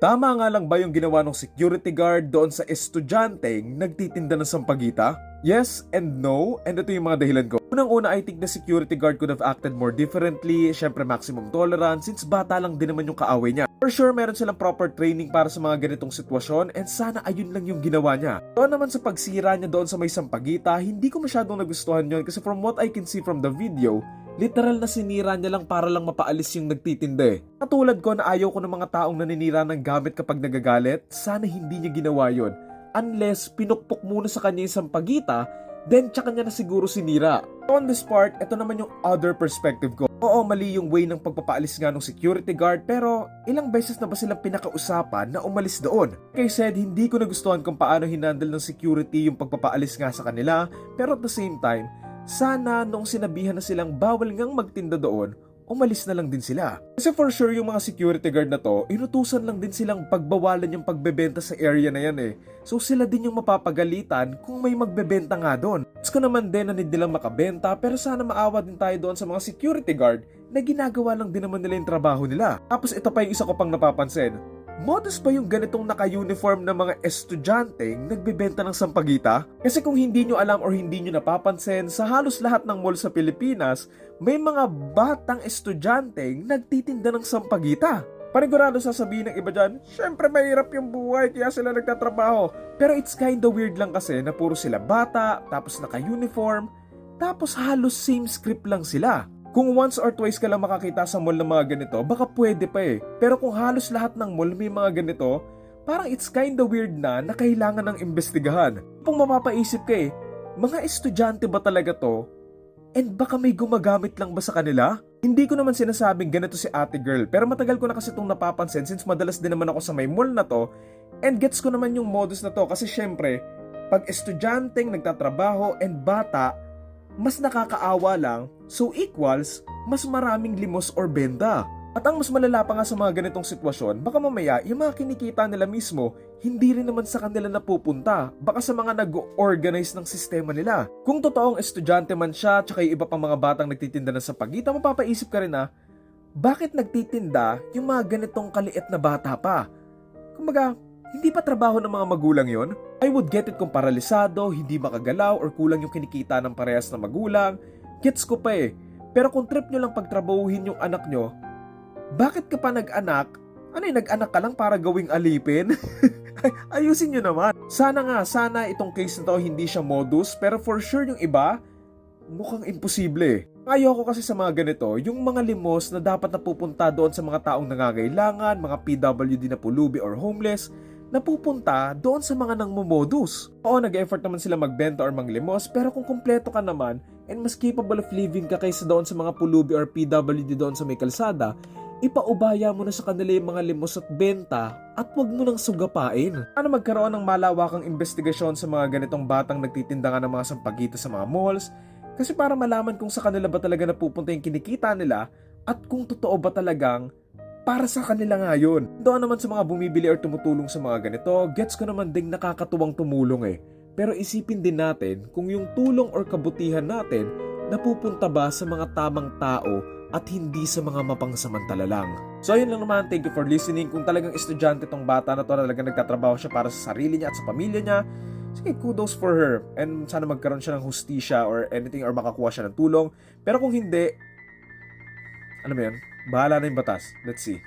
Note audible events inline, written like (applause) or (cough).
Tama nga lang ba yung ginawa ng security guard doon sa estudyanteng nagtitinda ng sampagita? Yes and no, and ito yung mga dahilan ko. Unang-una, I think the security guard could have acted more differently, syempre maximum tolerance, since bata lang din naman yung kaaway niya. For sure, meron silang proper training para sa mga ganitong sitwasyon, and sana ayun lang yung ginawa niya. Doon naman sa pagsira niya doon sa may sampagita, hindi ko masyadong nagustuhan yon kasi from what I can see from the video, literal na sinira niya lang para lang mapaalis yung nagtitinda eh. Katulad ko na ayaw ko ng mga taong naninira ng gamit kapag nagagalit, sana hindi niya ginawa yon. Unless pinukpok muna sa kanya yung sampagita, then tsaka niya na siguro sinira. On this part, ito naman yung other perspective ko. Oo, mali yung way ng pagpapaalis nga ng security guard pero ilang beses na ba silang pinakausapan na umalis doon? Kay said, hindi ko nagustuhan kung paano hinandle ng security yung pagpapaalis nga sa kanila pero at the same time, sana nung sinabihan na silang bawal ngang magtinda doon, umalis na lang din sila. Kasi for sure yung mga security guard na to, inutusan lang din silang pagbawalan yung pagbebenta sa area na yan eh. So sila din yung mapapagalitan kung may magbebenta nga doon. Gusto naman din na hindi nilang makabenta pero sana maawa din tayo doon sa mga security guard na ginagawa lang din naman nila yung trabaho nila. Tapos ito pa yung isa ko pang napapansin. Modus ba yung ganitong naka-uniform na mga estudyanteng nagbebenta ng sampagita? Kasi kung hindi nyo alam or hindi nyo napapansin, sa halos lahat ng mall sa Pilipinas, may mga batang estudyanteng nagtitinda ng sampagita. Panigurado sasabihin ng iba dyan, syempre mahirap yung buhay kaya sila nagtatrabaho. Pero it's kinda weird lang kasi na puro sila bata, tapos naka-uniform, tapos halos same script lang sila. Kung once or twice ka lang makakita sa mall ng mga ganito, baka pwede pa eh. Pero kung halos lahat ng mall may mga ganito, parang it's kinda weird na na kailangan ng imbestigahan. Kung mapapaisip ka eh, mga estudyante ba talaga to? And baka may gumagamit lang ba sa kanila? Hindi ko naman sinasabing ganito si ate girl, pero matagal ko na kasi itong napapansin since madalas din naman ako sa may mall na to, and gets ko naman yung modus na to kasi syempre, pag estudyanteng nagtatrabaho and bata, mas nakakaawa lang, so equals, mas maraming limos or benda. At ang mas malala pa nga sa mga ganitong sitwasyon, baka mamaya yung mga kinikita nila mismo, hindi rin naman sa kanila napupunta, baka sa mga nag-organize ng sistema nila. Kung totoong estudyante man siya, tsaka yung iba pang mga batang nagtitinda na sa pagita, mapapaisip ka rin na, bakit nagtitinda yung mga ganitong kaliit na bata pa? Kumbaga, hindi pa trabaho ng mga magulang yon? I would get it kung paralisado, hindi makagalaw, or kulang yung kinikita ng parehas na magulang. Gets ko pa eh. Pero kung trip nyo lang pagtrabahuhin yung anak nyo, bakit ka pa nag-anak? Ano yung nag-anak ka lang para gawing alipin? (laughs) Ay, Ayusin nyo naman. Sana nga, sana itong case na to hindi siya modus, pero for sure yung iba, mukhang imposible. Ayoko kasi sa mga ganito, yung mga limos na dapat napupunta doon sa mga taong nangangailangan, mga PWD na pulubi or homeless, napupunta doon sa mga nangmumodus. Oo, nag-effort naman sila magbenta or manglimos, pero kung kumpleto ka naman and mas capable of living ka kaysa doon sa mga pulubi or PWD doon sa may kalsada, ipaubaya mo na sa kanila yung mga limos at benta at wag mo nang sugapain. Ano magkaroon ng malawakang investigasyon sa mga ganitong batang nagtitinda ng mga sampagita sa mga malls, kasi para malaman kung sa kanila ba talaga napupunta yung kinikita nila at kung totoo ba talagang para sa kanila nga yun. Doon naman sa mga bumibili or tumutulong sa mga ganito, gets ko naman ding nakakatuwang tumulong eh. Pero isipin din natin kung yung tulong or kabutihan natin napupunta ba sa mga tamang tao at hindi sa mga mapangsamantala lang. So ayun lang naman, thank you for listening. Kung talagang estudyante tong bata na to na talagang nagtatrabaho siya para sa sarili niya at sa pamilya niya, sige, kudos for her. And sana magkaroon siya ng hustisya or anything or makakuha siya ng tulong. Pero kung hindi, ano mo yun, bahala na yung batas. Let's see.